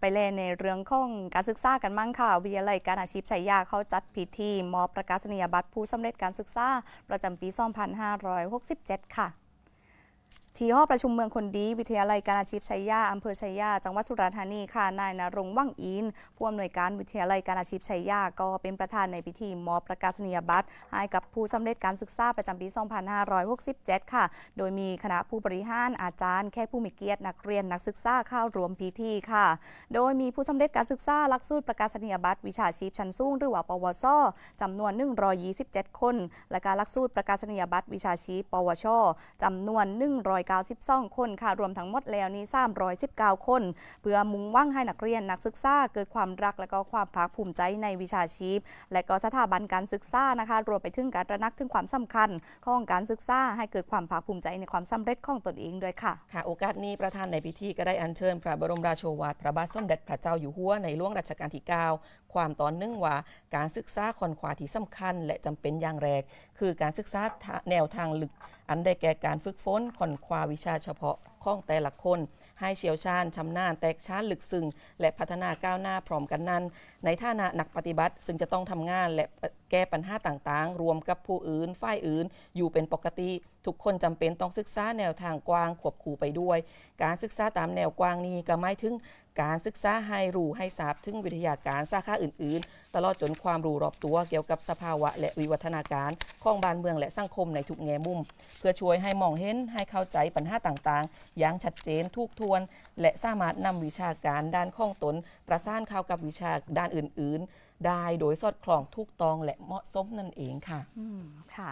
ไปเล่นในเรื่องของการศึกษากันมั่งค่ะวิทยาลัยการอาชีพชัยยาเขาจัดพิธีมอบประกาศนียบัตรผู้สำเร็จการศึกษาประจำปี 2567 ค่ะ ที่หอประชุมเมืองคนดี วิทยาลัยการอาชีพชัยยาอำเภอชัยยาจังหวัดสุราษฎร์ธานีค่ะนายนรงว่างอินผู้อำนวยการวิทยาลัยการอาชีพชัยยาก็เป็นประธานในพิธีมอบประกาศนียบัตรให้กับผู้สำเร็จการศึกษาประจำปี 2567 ค่ะ โดยมีคณะผู้บริหารอาจารย์แค่ผู้มีเกียรตินักเรียนนักศึกษาเข้ารวมพิธีค่ะ โดยมีผู้สำเร็จการศึกษาหลักสูตรประกาศนียบัตรวิชาชีพชั้นสูงหรือว่าปวสจำนวน 127 คน และการหลักสูตรประกาศนียบัตรวิชาชีพ ปวชจำนวน200 192 คนค่ะ รวมทั้งหมดแล้วนี้ 319 คน เพื่อมุ่งหวังให้นักเรียนนักศึกษาเกิดความรักและก็ความภาคภูมิใจในวิชาชีพ และก็สถาบันการศึกษานะคะ รวมไปถึงการตระหนักถึงความสำคัญของการศึกษาให้เกิดความภาคภูมิใจในความสำเร็จของตนเองด้วยค่ะค่ะ โอกาสนี้ประธานในพิธีก็ได้อัญเชิญพระบรมราโชวาทพระบาทสมเด็จพระเจ้าอยู่หัวในหลวงรัชกาลที่ 9 ความตอนนึ่งว่าการศึกษาคอนขวาที่สำคัญ และจำเป็นอย่างแรก คือการศึกษาแนวทางลึก อันได้แก่การฝึกฝนคอนขวาวิชาเฉพาะของแต่ละคน ให้เชี่ยวชาญชำนาญแตกฉานลึกซึ้งและพัฒนาก้าวหน้าพร้อมกันนั้น ในฐานะนักปฏิบัติ ซึ่งจะต้องทำงานและแก้ปัญหาต่างๆ รวมกับผู้อื่น ฝ่ายอื่น อยู่เป็นปกติ ทุกคนจำเป็นต้องศึกษาแนวทางกว้างควบคู่ไปด้วย การศึกษาตามแนวกว้างนี้ก็หมายถึง การศึกษาให้รู้ให้ทราบถึงวิทยาการสาขาอื่น ๆ ตลอดจนความรู้รอบตัวเกี่ยวกับสภาวะ และวิวัฒนาการของบ้านเมืองและสังคมในทุกแง่มุม เพื่อช่วยให้มองเห็นให้เข้าใจปัญหาต่าง ๆ อย่างชัดเจนทุกทวน และสามารถนำวิชาการด้านข้องตน ประสานเข้ากับวิชาด้านอื่น ๆ ได้โดยสอดคล้องถูกต้องและเหมาะสมนั่นเองค่ะอืมค่ะ